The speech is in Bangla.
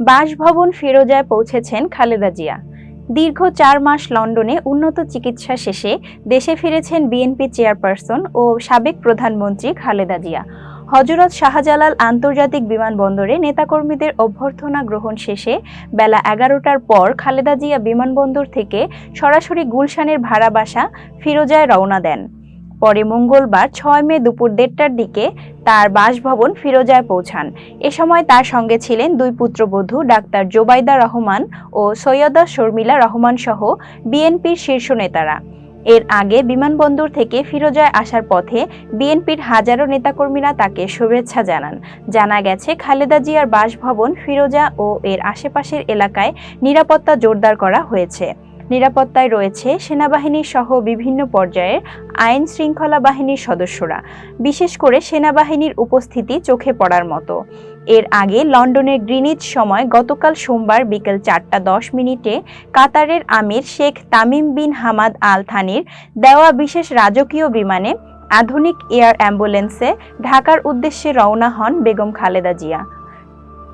বাসভবন ফিরোজায় পৌঁছেছেন খালেদা জিয়া। দীর্ঘ চার মাস লন্ডনে উন্নত চিকিৎসা শেষে দেশে ফিরেছেন বিএনপি চেয়ারপারসন ও সাবেক প্রধানমন্ত্রী খালেদা জিয়া। হজরত শাহজালাল আন্তর্জাতিক বিমানবন্দরে নেতাকর্মীদের অভ্যর্থনা গ্রহণ শেষে বেলা এগারোটার পর খালেদা জিয়া বিমানবন্দর থেকে সরাসরি গুলশানের ভাড়া বাসা ফিরোজায় রওনা দেন। পরে মঙ্গলবার ছয় মে দুপুর দেড়টার দিকে তার বাসভবন ফিরোজায় পৌঁছান। এ সময় তার সঙ্গে ছিলেন দুই পুত্রবধূ ডাক্তার জোবাইদা রহমান ও সৈয়দা শর্মিলা রহমান সহ বিএনপির শীর্ষ নেতারা। এর আগে বিমানবন্দর থেকে ফিরোজায় আসার পথে বিএনপির হাজারো নেতাকর্মীরা তাকে শুভেচ্ছা জানান। জানা গেছে, খালেদা জিয়ার বাসভবন ফিরোজা ও এর আশেপাশের এলাকায় নিরাপত্তা জোরদার করা হয়েছে। নিরাপত্তায় রয়েছে সেনাবাহিনী সহ বিভিন্ন পর্যায়ের আইন শৃঙ্খলা বাহিনীর সদস্যরা, বিশেষ করে সেনাবাহিনীর উপস্থিতি চোখে পড়ার মতো। এর আগে লন্ডনের গ্রিনিচ সময় গতকাল সোমবার বিকেল চারটা দশ মিনিটে কাতারের আমির Sheikh Tamim bin Hamad Al থানির দেওয়া বিশেষ রাজকীয় বিমানে আধুনিক এয়ার অ্যাম্বুলেন্সে ঢাকার উদ্দেশ্যে রওনা হন বেগম খালেদা জিয়া।